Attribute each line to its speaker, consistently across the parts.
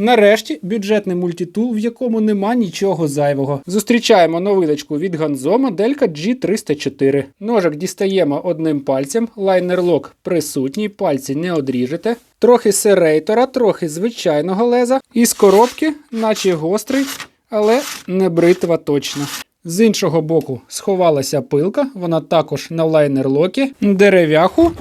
Speaker 1: Нарешті бюджетний мультитул, в якому нема нічого зайвого. Зустрічаємо новиночку від Ганзо, моделька G304. Ножик дістаємо одним пальцем, лайнер-лок присутній, пальці не одріжете. Трохи серейтора, трохи звичайного леза. І з коробки, наче гострий, але не бритва точно. З іншого боку сховалася пилка, вона також на лайнер-локі, дерев'яху.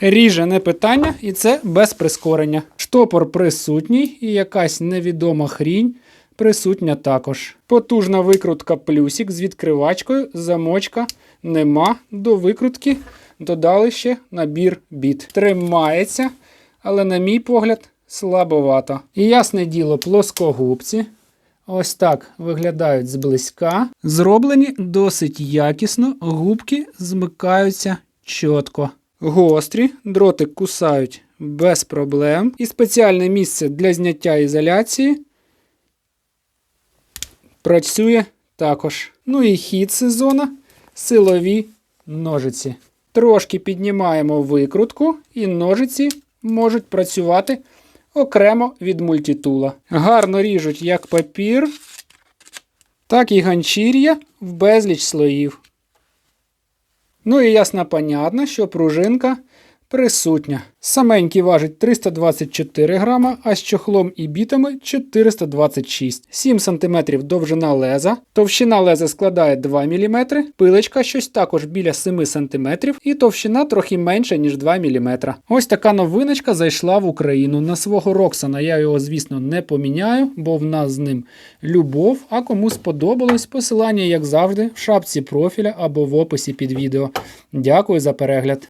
Speaker 1: Ріже не питання, і це без прискорення. Штопор присутній і якась невідома хрінь присутня також. Потужна викрутка плюсик з відкривачкою, замочка нема. До викрутки додали ще набір біт. Тримається, але, на мій погляд, слабовато. І ясне діло, плоскогубці. Ось так виглядають зблизька. Зроблені досить якісно, губки змикаються чітко. Гострі, дротик кусають без проблем. І спеціальне місце для зняття ізоляції працює також. Ну і хід сезона силові ножиці. Трошки піднімаємо викрутку, і ножиці можуть працювати окремо від мультитула. Гарно ріжуть як папір, так і ганчір'я в безліч слоїв. Ну і ясно понятно, що пружинка присутня. Саменький важить 324 грама, а з чохлом і бітами 426. 7 см довжина леза, товщина леза складає 2 мм, пилочка щось також біля 7 см і товщина трохи менша, ніж 2 мм. Ось така новиночка зайшла в Україну. На свого Роксана я його, звісно, не поміняю, бо в нас з ним любов. А кому сподобалось, посилання, як завжди, в шапці профіля або в описі під відео. Дякую за перегляд.